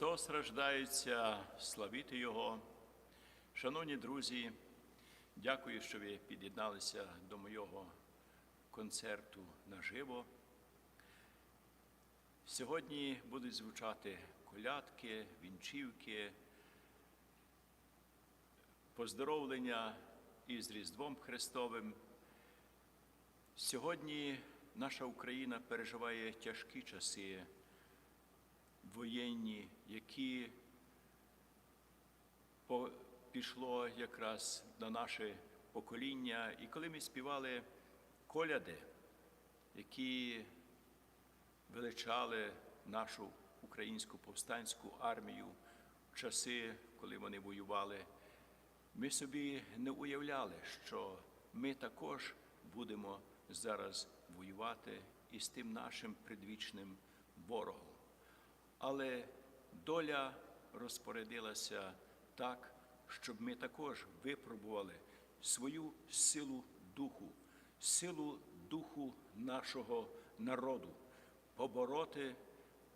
Христос рождається, славіти Його. Шановні друзі, дякую, що ви під'єдналися до моєго концерту наживо. Сьогодні будуть звучати колядки, вінчівки, поздоровлення із Різдвом Христовим. Сьогодні наша Україна переживає тяжкі часи воєнні, які пішло якраз на наше покоління. І коли ми співали коляди, які величали нашу українську повстанську армію в часи, коли вони воювали, ми собі не уявляли, що ми також будемо зараз воювати із тим нашим предвічним ворогом. Але доля розпорядилася так, щоб ми також випробували свою силу духу, силу духу нашого народу, побороти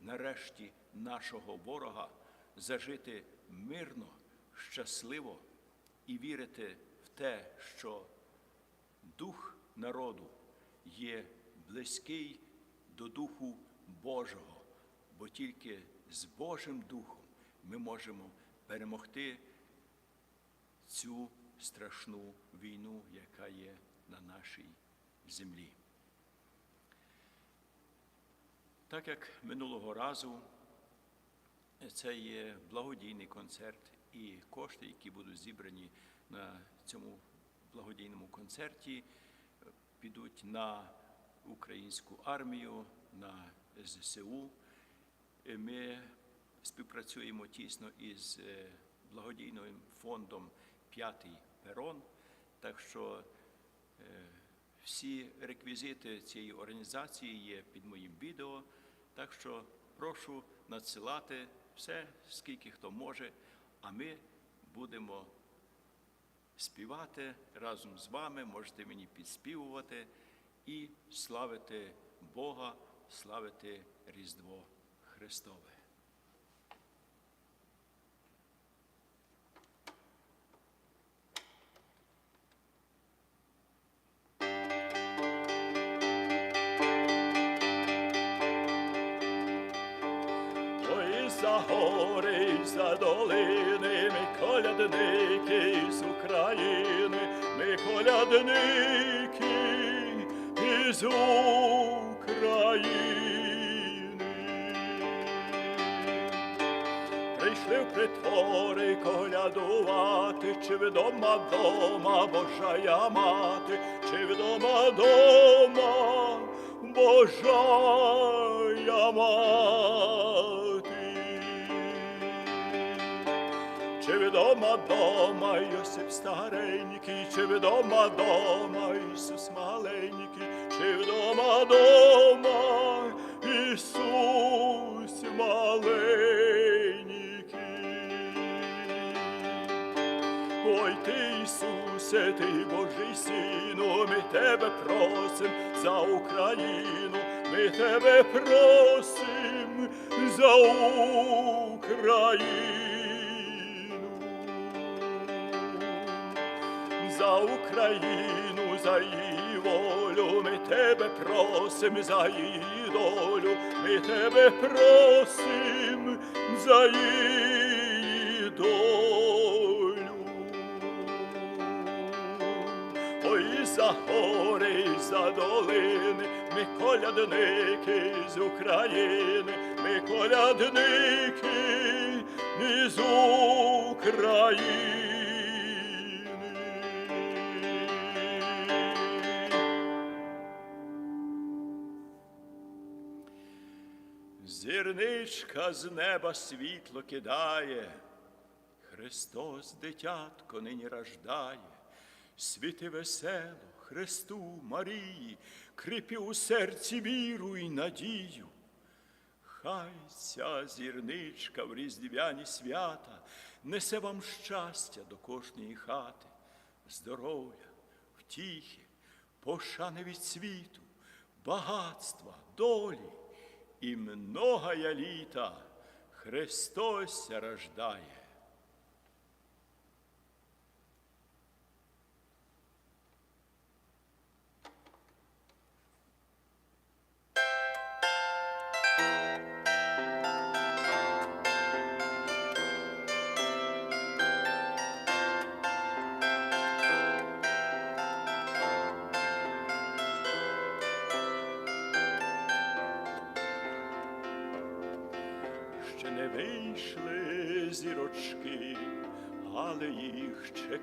нарешті нашого ворога, зажити мирно, щасливо і вірити в те, що дух народу є близький до Духу Божого, бо тільки з Божим Духом ми можемо перемогти цю страшну війну, яка є на нашій землі. Так як минулого разу, це є благодійний концерт і кошти, які будуть зібрані на цьому благодійному концерті, підуть на українську армію, на ЗСУ. Ми співпрацюємо тісно із е, благодійним фондом П'ятий перон. Так що е, всі реквізити цієї організації є під моїм відео. Так що прошу надсилати все, скільки хто може, а ми будемо співати разом з вами, можете мені підспівувати і славити Бога, славити Різдво Христове. За гори, за долини, ми колядники з України, ми колядники із України. Притвори колядувати, чи вдома дома Божая мати, чи вдома дома Божая мати. Чи вдома дома Йосип старенький, чи вдома дома Ісус маленький, чи вдома дома Ти Божий сину, ми тебе просим за Україну, ми тебе просим за Україну. За Україну, за її волю, ми тебе просим за її долю, ми тебе просим за її долю. За гори, і за долини, ми колядники з України, ми колядники із України. Зірничка з неба світло кидає, Христос дитятко нині рождає, світи весело, Христу Марії, кріпі у серці віру і надію. Хай ця зірничка в різдвяні свята несе вам щастя до кожної хати, здоров'я, втіхи, пошани від світу, багатства, долі і многая літа. Христос рождає.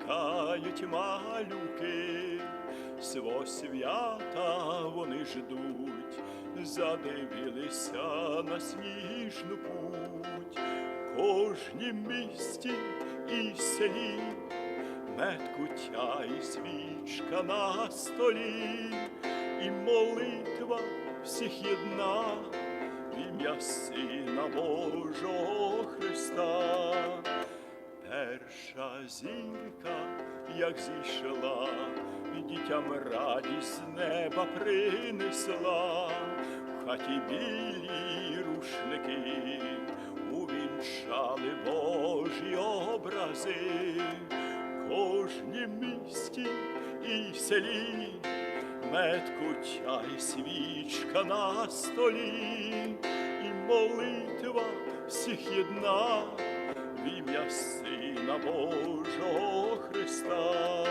Чекають малюки. Сво свята вони ждуть, задивилися на сніжну путь. Кожнім місті і селі мед куття і свічка на столі, і молитва всіх єдна в ім'я Сина Божого Христа. Перша зірка, як зійшла, дітям радість неба принесла, в хаті білі рушники увінчали Божі образи, кожнім місті і селі мед куття і свічка на столі, і молитва всіх єдна в ім'я Сина Божого Христа.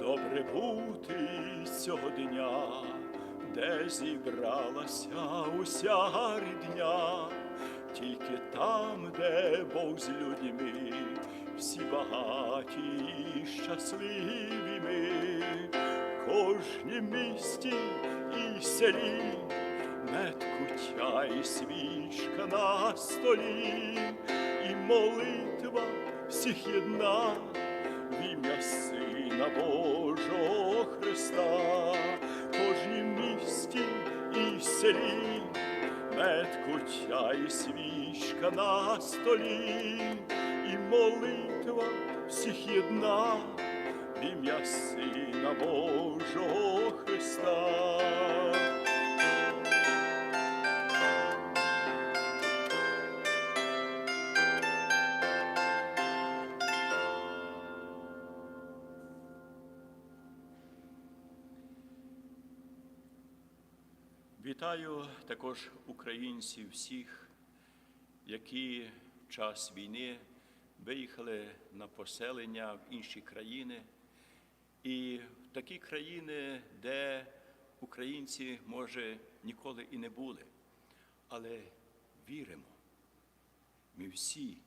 Добре бути цього дня, де зібралася уся рідня, тільки там, де Бог з людьми, всі багаті і щасливі ми, кожній місті і селі, мед куття і свічка на столі, і молитва всіх єдна в ім'я Сина Божого Христа, кожній місті і селі, куття і свічка на столі, і молитва всіх єдна в ім'я Сина Божого Христа. Вітаю також українців всіх, які в час війни виїхали на поселення в інші країни, і в такі країни, де українці, може, ніколи і не були. Але віримо, ми всі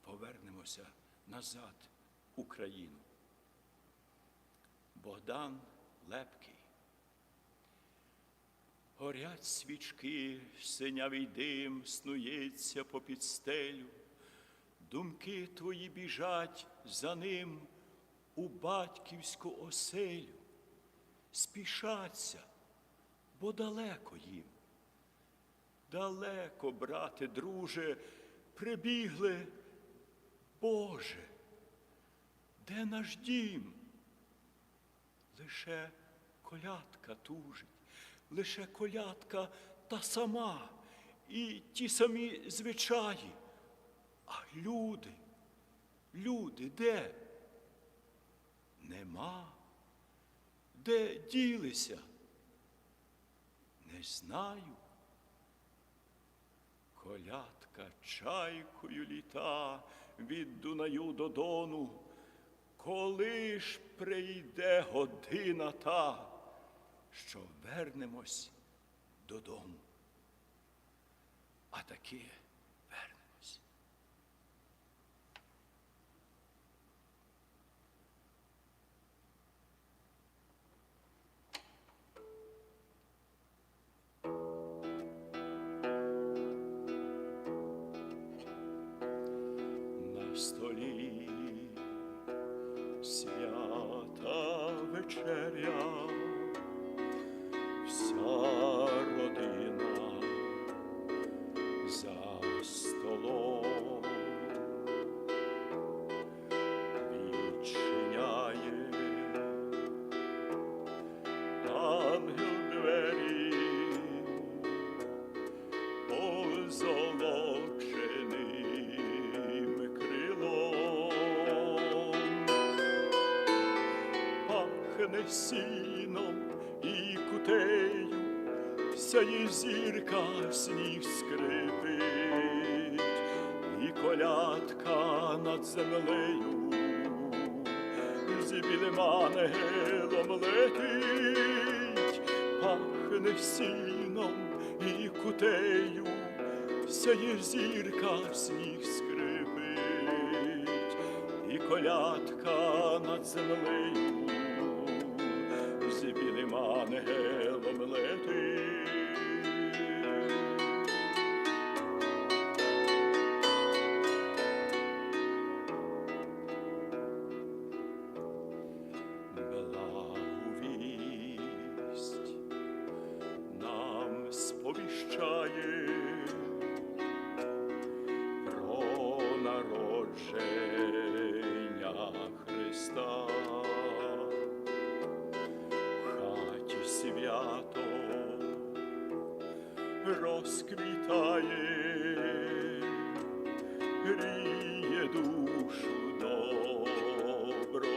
повернемося назад в Україну. Богдан Лепкий. Горять свічки, синявий дим снується по підстелю, думки твої біжать за ним у батьківську оселю, спішаться, бо далеко їм. Далеко, брате, друже, прибігли, Боже, де наш дім? Лише колядка тужить лише колядка та сама, і ті самі звичаї. А люди, люди де? Нема. Де ділися? Не знаю. Колядка чайкою літа від Дунаю до Дону. Коли ж прийде година та? Що вернемось додому. А таки сіном і кутею, сяє зірка, сніг скрипить, і колядка над землею, з білим ангелом летить, пахне сіном і кутею, сяє зірка, сніг скрипить, і колядка над землею, ангелом летить. Благовість нам сповіщає розквітає, гріє душу доброта.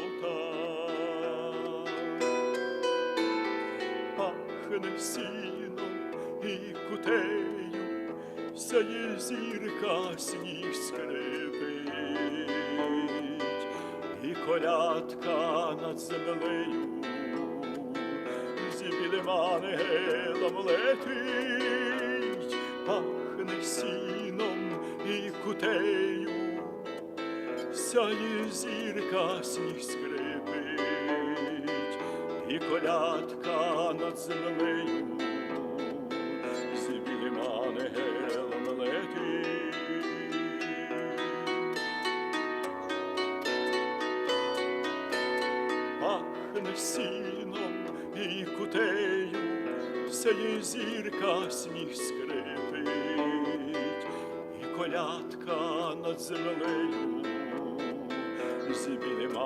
Пахне сіном і кутею, сяє зірка сніг скрипить, і колядка над землею, з білим ангелом летить, пахне сіном і кутею, сяє зірка сніг скрипить, і колядка над землею, колядка над землею, з білим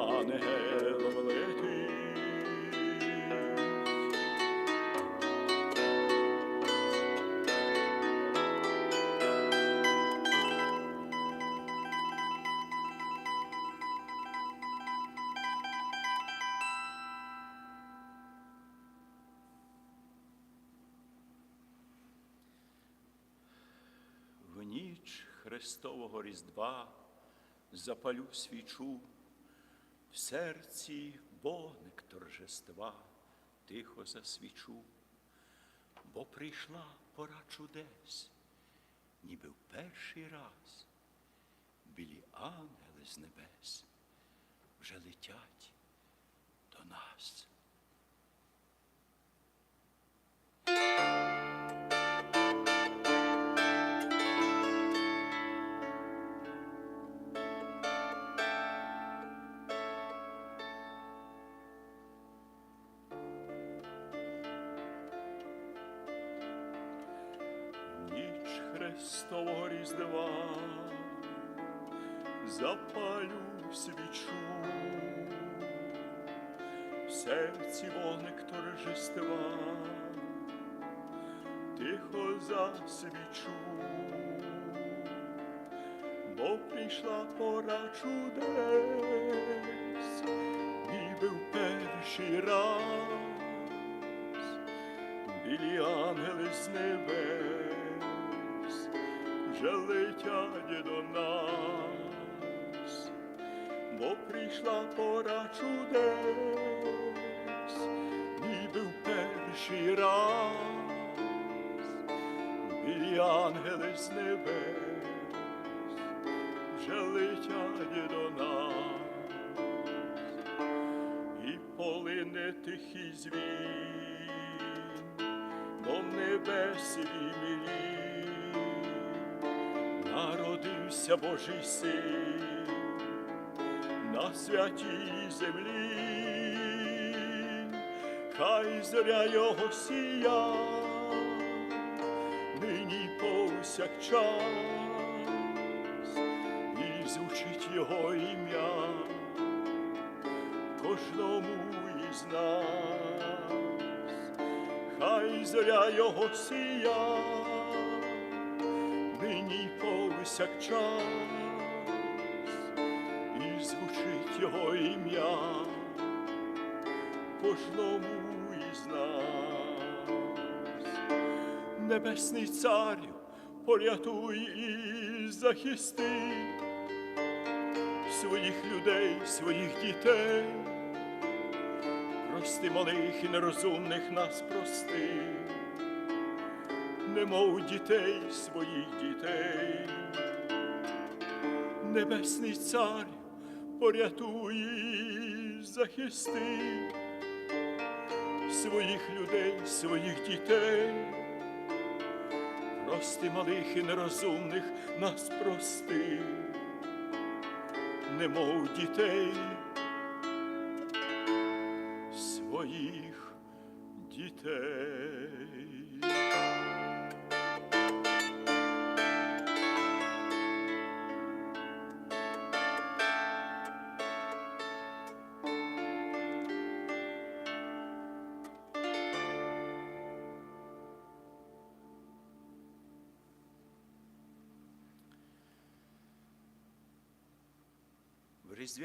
Христового Різдва запалю свічу, в серці вогник торжества тихо засвічу, бо прийшла пора чудес, ніби в перший раз білі ангели з небес вже летять до нас. Христового Різдва. Запалю свічу, в серці вогник торжества, тихо засвічу, бо прийшла пора чудес, ніби в перший раз. Білі ангели з небес вже летять до нас, бо прийшла пора чудес, ніби в перший раз, білі ангели з небес вже летять до нас. І полине тихий звін, бо в небесі милі народився Божий син на святій землі, хай зоря його сія, нині повсякчас, і звучить його ім'я кожному із нас, хай зоря його сія, нині повсякчас, і звучить його ім'я кожному із нас. Небесний царю, порятуй і захисти своїх людей, своїх дітей. Прости малих і нерозумних нас прости, немов дітей своїх дітей. Небесний цар, порятуй захисти своїх людей, своїх дітей. Прости малих і нерозумних нас прости, немов дітей своїх дітей.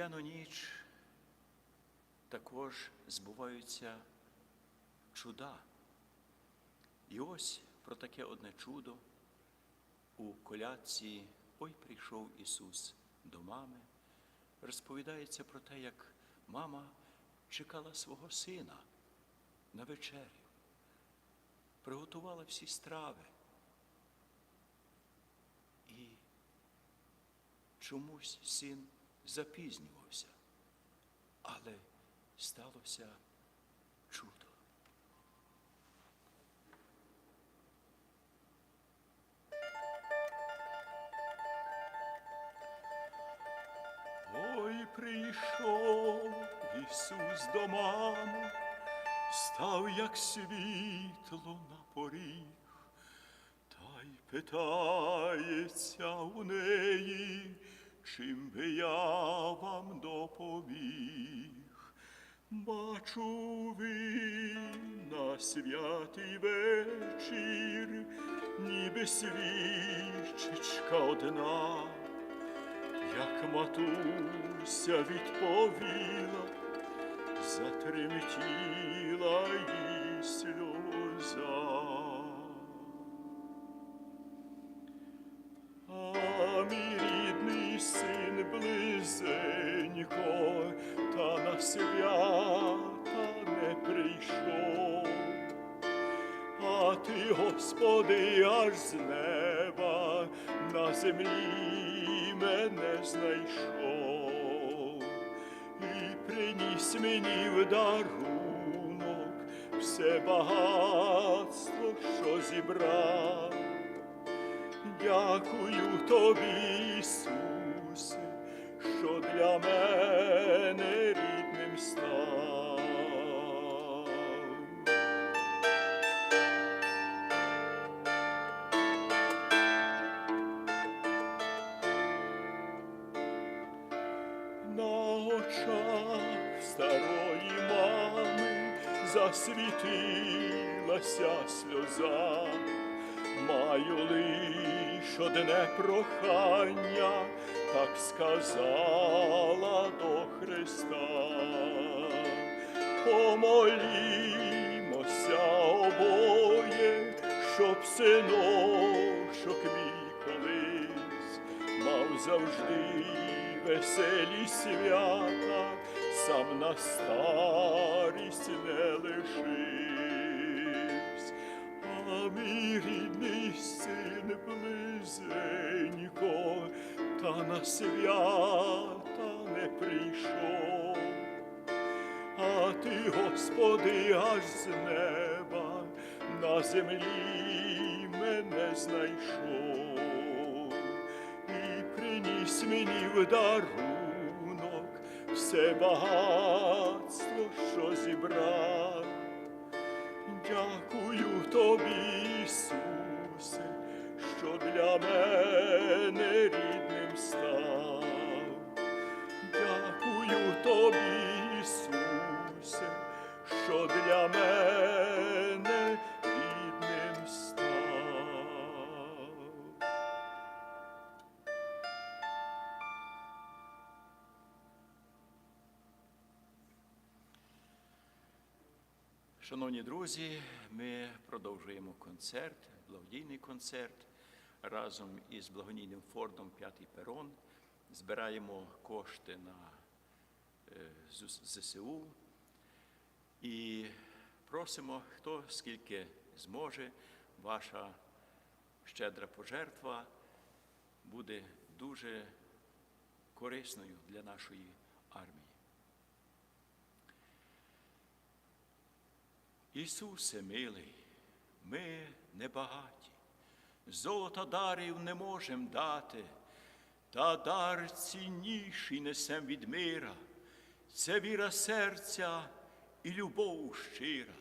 Різдвяну ніч також збуваються чуда. І ось про таке одне чудо у колядці Ой прийшов Ісус до мами. Розповідається про те, як мама чекала свого сина на вечерю, приготувала всі страви. І чомусь син запізнювався, але сталося чудо. Ой, прийшов Ісус до мами, став як світло на поріг, та й питається у неї, чим би я вам допоміг. Бачу ви на святий вечір, ніби свічечка одна, як матуся відповіла, затремтіла їй сльоза. Аж з неба на землі мене знайшов і приніс мені в дарунок все багатство, що зібрав. Дякую тобі, Ісусе, засвітилася сльоза. Маю лиш одне прохання, так сказала до Христа. Помолімося обоє, щоб синочок мій колись мав завжди веселі свята, сам на старість не лишився. А мій рідний син близенько, та на свята не прийшов. А ти, Господи, аж з неба на землі мене знайшов і приніс мені в дарунок все багатство, що зібрав. Дякую тобі, Ісусе, що для мене рідним став. Дякую тобі, Ісусе, що для мене Шановні друзі, ми продовжуємо концерт, благодійний концерт разом із благодійним фондом П'ятий перон. Збираємо кошти на е, ЗСУ і просимо, хто скільки зможе, ваша щедра пожертва буде дуже корисною для нашої армії. Ісусе милий, ми небагаті, золота дарів не можем дати, та дар цінніший несем від мира, це віра серця і любов щира.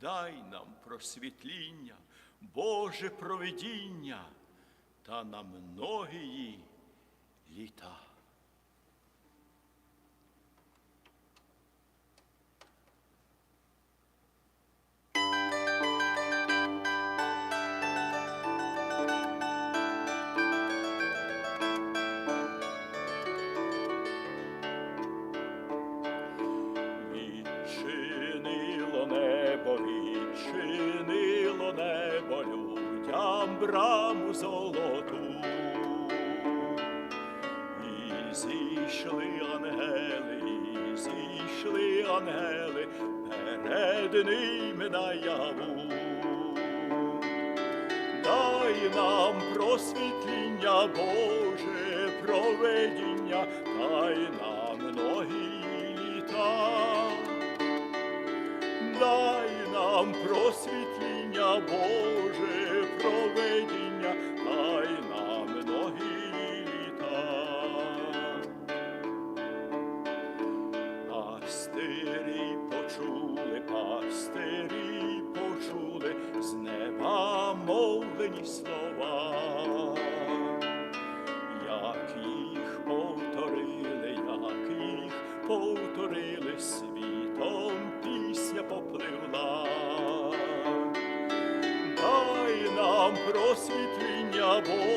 Дай нам просвітління, Боже провидіння та на многії літа. Боже, проведіння, дай нам многі літа. Дай нам просвітління Боже, проведіння, просвітління Боже,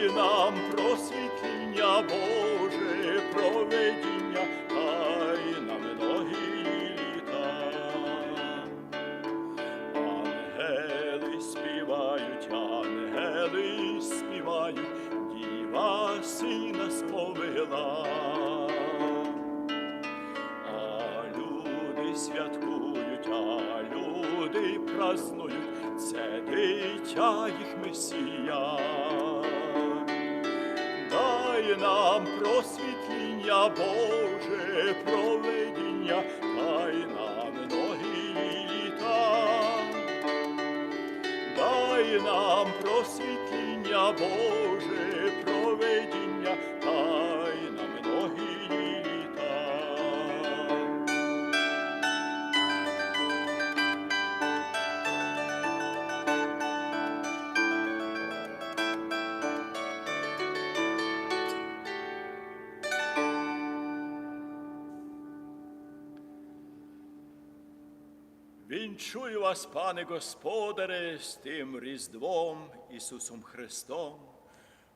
Нам просвітління Боже, проведіння, дай нам многі літа. Ангели співають, ангели співають, діва сина сповила. А люди святкують, а люди празнують, це дитя їх Месія. Нам просвітління Боже, проведіння, дай нам ноги літа. Дай нам просвітління Боже, проведіння, Вінчую вас, пане Господаре, з тим Різдвом Ісусом Христом,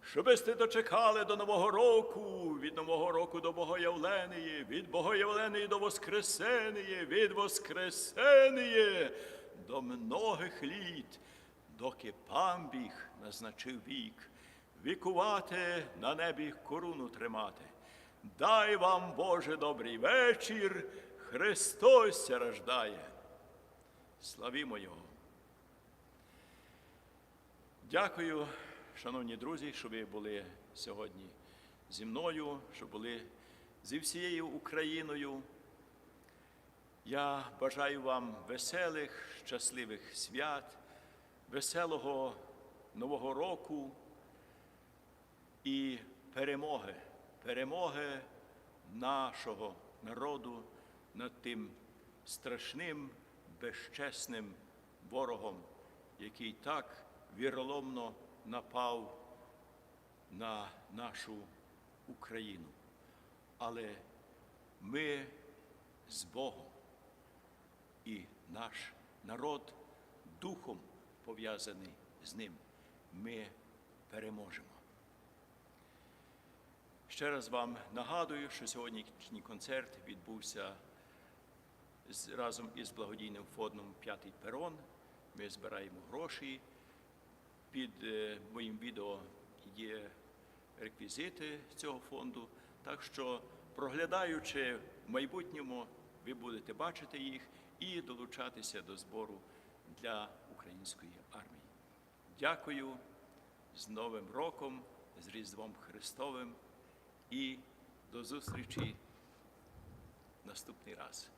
щоби сте дочекали до Нового року, від Нового року до Богоявленії, від Богоявленії до Воскресенії, від Воскресенії до многих літ, доки памбіг назначив вік, вікувати на небі коруну тримати. Дай вам, Боже, добрий вечір, Христос рождає. Славімо Його. Дякую, шановні друзі, що ви були сьогодні зі мною, що були зі всією Україною. Я бажаю вам веселих, щасливих свят, веселого Нового року і перемоги, перемоги нашого народу над тим страшним, безчесним ворогом, який так віроломно напав на нашу Україну. Але ми з Богом і наш народ духом пов'язаний з ним. Ми переможемо. Ще раз вам нагадую, що сьогоднішній концерт відбувся разом із благодійним фондом П'ятий перон. Ми збираємо гроші. Під е, моїм відео є реквізити цього фонду. Так що, проглядаючи в майбутньому, ви будете бачити їх і долучатися до збору для української армії. Дякую з Новим роком, з Різдвом Христовим і до зустрічі наступний раз.